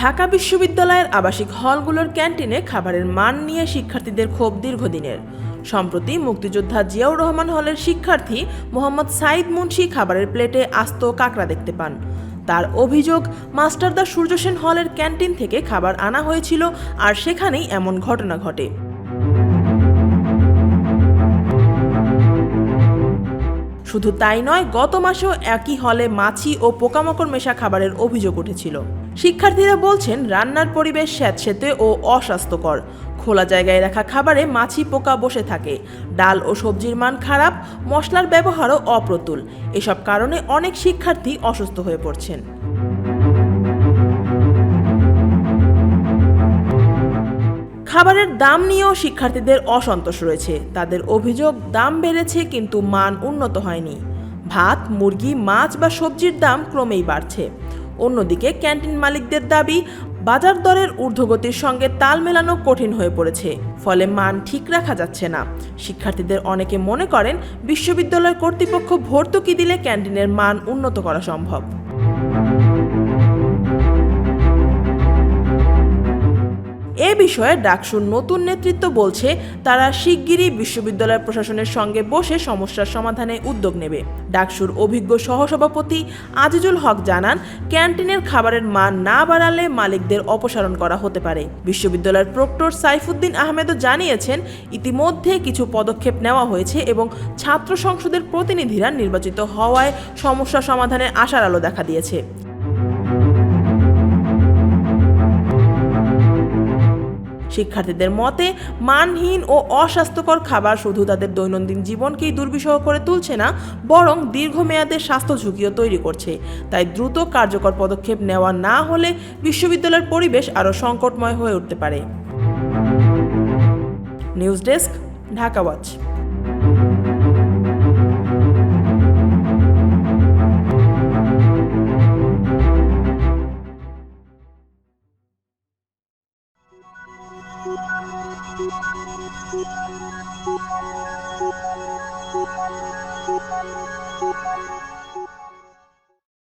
ঢাকা বিশ্ববিদ্যালয়ের আবাসিক হলগুলোর ক্যান্টিনে খাবারের মান নিয়ে শিক্ষার্থীদের ক্ষোভ দীর্ঘদিনের। সম্প্রতি মুক্তিযোদ্ধা জিয়াউর রহমান হলের শিক্ষার্থী মোহাম্মদ সাইদ মুন্সি খাবারের প্লেটে আস্ত কাকড়া দেখতে পান। তার অভিযোগ মাস্টারদা সূর্যসেন হলের ক্যান্টিন থেকে খাবার আনা হয়েছিল আর সেখানেই এমন ঘটনা ঘটে। শুধু তাই নয়, গত মাসেও একই হলে মাছি ও পোকামাকড় মেশা খাবারের অভিযোগ উঠেছিল। শিক্ষার্থীরা বলছেন, রান্নার পরিবেশ স্যাঁতসেঁতে ও অস্বাস্থ্যকর। খোলা জায়গায় রাখা খাবারে মাছি পোকা বসে থাকে। ডাল ও সবজির মান খারাপ, মশলার ব্যবহারও অপ্রতুল। এসব কারণে অনেক শিক্ষার্থী অসুস্থ হয়ে পড়ছেন। খাবারের দাম নিয়েও শিক্ষার্থীদের অসন্তোষ রয়েছে। তাদের অভিযোগ, দাম বেড়েছে কিন্তু মান উন্নত হয়নি। ভাত, মুরগি, মাছ বা সবজির দাম ক্রমেই বাড়ছে। অন্যদিকে ক্যান্টিন মালিকদের দাবি, বাজার দরের ঊর্ধ্বগতির সঙ্গে তাল মেলানো কঠিন হয়ে পড়েছে, ফলে মান ঠিক রাখা যাচ্ছে না। শিক্ষার্থীদের অনেকে মনে করেন, বিশ্ববিদ্যালয় কর্তৃপক্ষ ভর্তুকি দিলে ক্যান্টিনের মান উন্নত করা সম্ভব। এ বিষয়ে ডাকসুর নতুন নেতৃত্ব বলছে, তারা শিগগিরই বিশ্ববিদ্যালয় প্রশাসনের সঙ্গে বসে সমস্যার সমাধানে উদ্যোগ নেবে। ডাকসুর অভিজ্ঞ সহসভাপতি আজিজুল হক জানান, ক্যান্টিনের খাবারের মান না বাড়ালে মালিকদের অপসারণ করা হতে পারে। বিশ্ববিদ্যালয়ের প্রক্টর সাইফুদ্দিন আহমেদও জানিয়েছেন, ইতিমধ্যে কিছু পদক্ষেপ নেওয়া হয়েছে এবং ছাত্র সংসদের প্রতিনিধিরা নির্বাচিত হওয়ায় সমস্যা সমাধানের আশার আলো দেখা দিয়েছে। শিক্ষার্থীদের মতে, মানহীন ও অস্বাস্থ্যকর খাবার শুধু তাদের দৈনন্দিন জীবনকেই দুর্বিষহ করে তুলছে না, বরং দীর্ঘমেয়াদে স্বাস্থ্য ঝুঁকিও তৈরি করছে। তাই দ্রুত কার্যকর পদক্ষেপ নেওয়া না হলে বিশ্ববিদ্যালয়ের পরিবেশ আরও সংকটময় হয়ে উঠতে পারে। News desk, Dhaka watch. Thank you.